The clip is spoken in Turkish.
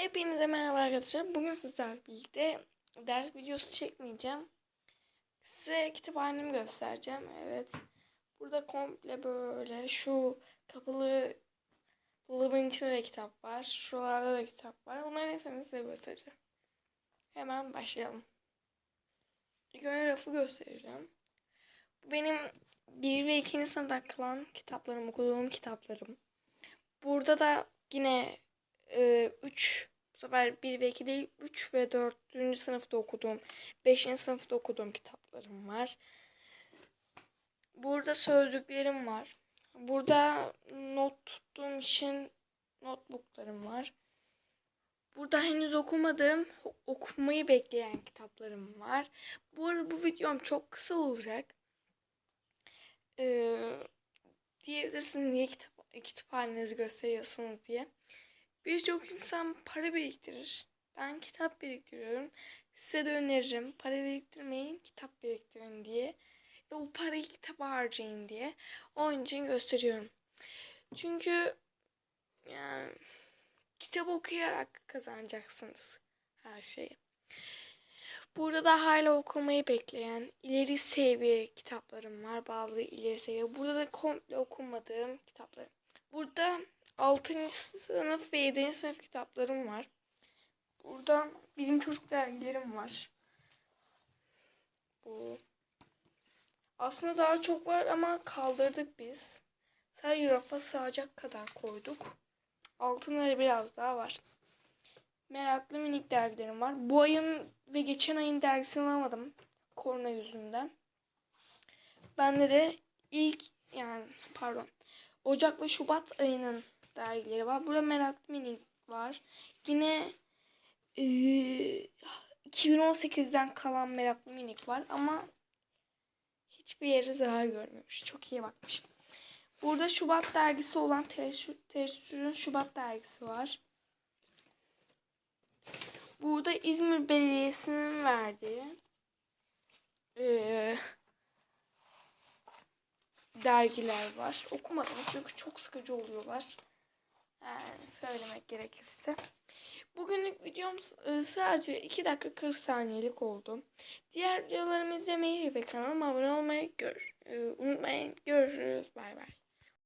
Hepinize merhaba arkadaşlar. Bugün sizlerle birlikte ders videosu çekmeyeceğim. Size kütüphanemi göstereceğim. Evet. Burada komple böyle şu kapalı dolabın içinde de kitap var. Şuralarda da kitap var. Onların hepsini size göstereceğim. Hemen başlayalım. İlk önce rafı göstereceğim. Bu benim 1 ve 2. sınıftan kalan kitaplarım, okuduğum kitaplarım. Burada da yine 3 bu sefer 1 ve 2 değil 3 ve 4. sınıfta okuduğum 5. sınıfta okuduğum kitaplarım var. Burada sözlüklerim var. Burada not tuttuğum için notebooklarım var. Burada henüz okumadığım, okumayı bekleyen kitaplarım var. Bu arada bu videom çok kısa olacak. Ee, diyebilirsiniz niye kitap, kütüphanenizi gösteriyorsunuz diye. Birçok insan para biriktirir. Ben kitap biriktiriyorum. Size de öneririm. Para biriktirmeyin, kitap biriktirin diye. Ve o parayı kitaba harcayın diye. Onun için gösteriyorum. Çünkü yani kitap okuyarak kazanacaksınız her şeyi. Burada da hala okumayı bekleyen ileri seviye kitaplarım var. Bazı ileri seviye. Burada da komple okumadığım kitaplarım. Burada 6. sınıf ve 7. sınıf kitaplarım var. Burada bilim çocuk dergilerim var. Bu. Aslında daha çok var ama kaldırdık biz. Sadece rafa sığacak kadar koyduk. Altınları biraz daha var. Meraklı minik dergilerim var. Bu ayın ve geçen ayın dergisini alamadım. Korona yüzünden. Bende de ilk yani pardon Ocak ve Şubat ayının dergileri var. Burada Meraklı Minik var. Yine e, 2018'den kalan Meraklı Minik var ama hiçbir yere zarar görmemiş. Çok iyi bakmış. Burada Şubat dergisi olan Tereşür'ün Şubat dergisi var. Burada İzmir Belediyesi'nin verdiği e, dergiler var. Okumadım çünkü çok sıkıcı oluyorlar. Yani söylemek gerekirse. Bugünlük videom e, sadece 2 dakika 40 saniyelik oldu. Diğer videolarımı izlemeyi ve kanalıma abone olmayı gör, e, unutmayın. Görüşürüz. Bay bay.